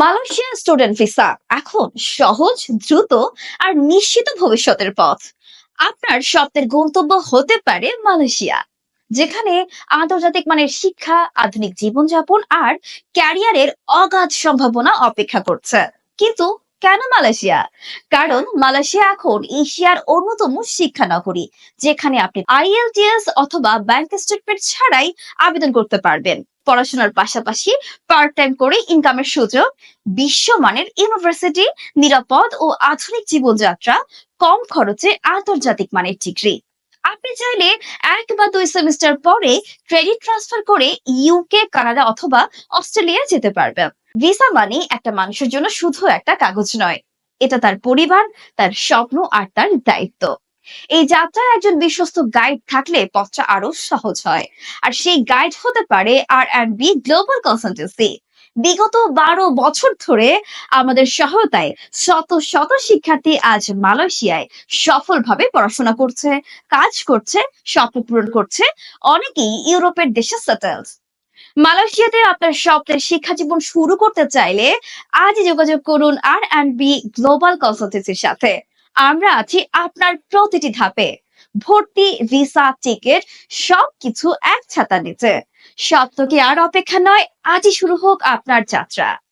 Malaysia student visa এখন সহজ, দ্রুত আর নিশ্চিত ভবিষ্যতের পথ। আপনার স্বপ্নের গন্তব্য হতে পারে মালয়েশিয়া, যেখানে আন্তর্জাতিক মানের শিক্ষা, আধুনিক জীবনযাপন আর ক্যারিয়ারের অগাধ সম্ভাবনা অপেক্ষা করছে। কিন্তু কেন মালয়েশিয়া? কারণ মালয়েশিয়া এখন এশিয়ার অন্যতম শিক্ষা নগরী যেখানে আপনি আইএলটিএস অথবা ব্যাংক স্টেটমেন্ট ছাড়াই আবেদন করতে পারবেন। পড়াশোনার পাশাপাশি পার্ট টাইম করে ইনকামের সুযোগ বিশ্বমানের ইউনিভার্সিটি নিরাপদ ও আধুনিক জীবনযাত্রা, কম খরচে আন্তর্জাতিক মানের ডিগ্রি আপনি চাইলে এক বা দুই সেমিস্টার পরে ক্রেডিট ট্রান্সফার করে ইউকে কানাডা অথবা অস্ট্রেলিয়া যেতে পারবেন। ভিসা মানে একটা মানুষের জন্য শুধু একটা কাগজ নয়। এটা তার পরিবার, তার স্বপ্ন আর তার দায়িত্ব। এই যাত্রায় একজন বিশ্বস্ত গাইড থাকলে পথটা আরও সহজ হয়। আর সেই গাইড হতে পারে R and B global consultancy বিগত বারো বছর ধরে আমাদের সহায়তায় শত শত শিক্ষার্থী আজ মালয়েশিয়ায় সফলভাবে পড়াশোনা করছে, কাজ করছে, স্বপ্ন পূরণ করছে, অনেকেই ইউরোপের দেশে সেটেলড মালয়েশিয়াতে আপনার স্বপ্নের শিক্ষা জীবন শুরু করতে চাইলে আজই যোগাযোগ করুন আর অ্যান্ড বি গ্লোবাল কনসালটেন্সির সাথে। আমরা আছি আপনার প্রতিটি ধাপে। ভর্তি, ভিসা, টিকিট, সবকিছু এক ছাতা নিচে। সব কি আর অপেক্ষা নয়, আজই শুরু হোক আপনার যাত্রা।